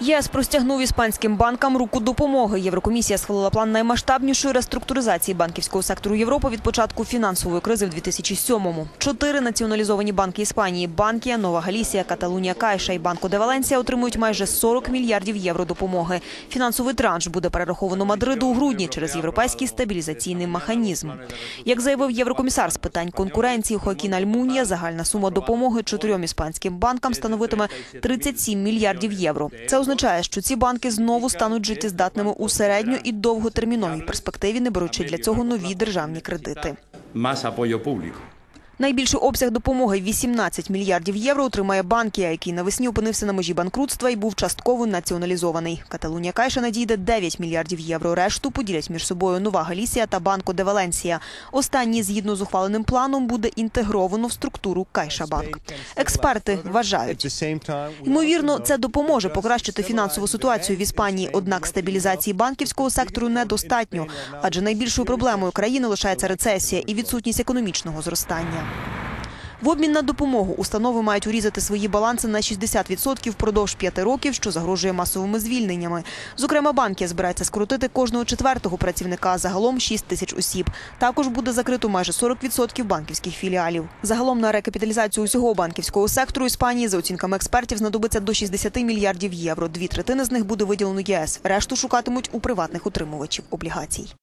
ЄС простягнув іспанським банкам руку допомоги. Єврокомісія схвалила план наймасштабнішої реструктуризації банківського сектору Європи від початку фінансової кризи в 2007-му. Чотири націоналізовані банки Іспанії – Банкія, Нова Галісія, Каталунія Кайша і Банко де Валенсія отримують майже 40 мільярдів євро допомоги. Фінансовий транш буде перераховано Мадриду у грудні через європейський стабілізаційний механізм. Як заявив єврокомісар з питань конкуренції Хоакін Альмунія, загальна сума допомоги чотирьом іспанським банкам становитиме 37 мільярдів євро. Це означає, що ці банки знову стануть життєздатними у середньо і довготерміновій перспективі, не беручи для цього нові державні кредити. Маса público. Найбільший обсяг допомоги 18 мільярдів євро отримає Банкія, який навесні опинився на межі банкрутства і був частково націоналізований. Каталунія Кайша надійде 9 мільярдів євро. Решту поділять між собою Нова Галісія та Банко де Валенсія. Останній, згідно з ухваленим планом, буде інтегровано в структуру Кайша Банк. Експерти вважають. Ймовірно, це допоможе покращити фінансову ситуацію в Іспанії. Однак стабілізації банківського сектору недостатньо, адже найбільшою проблемою країни лишається рецесія і відсутність економічного зростання. В обмін на допомогу установи мають урізати свої баланси на 60% впродовж п'яти років, що загрожує масовими звільненнями. Зокрема, банки збирається скоротити кожного четвертого працівника, загалом 6 тисяч осіб. Також буде закрито майже 40% банківських філіалів. Загалом на рекапіталізацію усього банківського сектору Іспанії, за оцінками експертів, знадобиться до 60 мільярдів євро. Дві третини з них буде виділено ЄС. Решту шукатимуть у приватних утримувачів облігацій.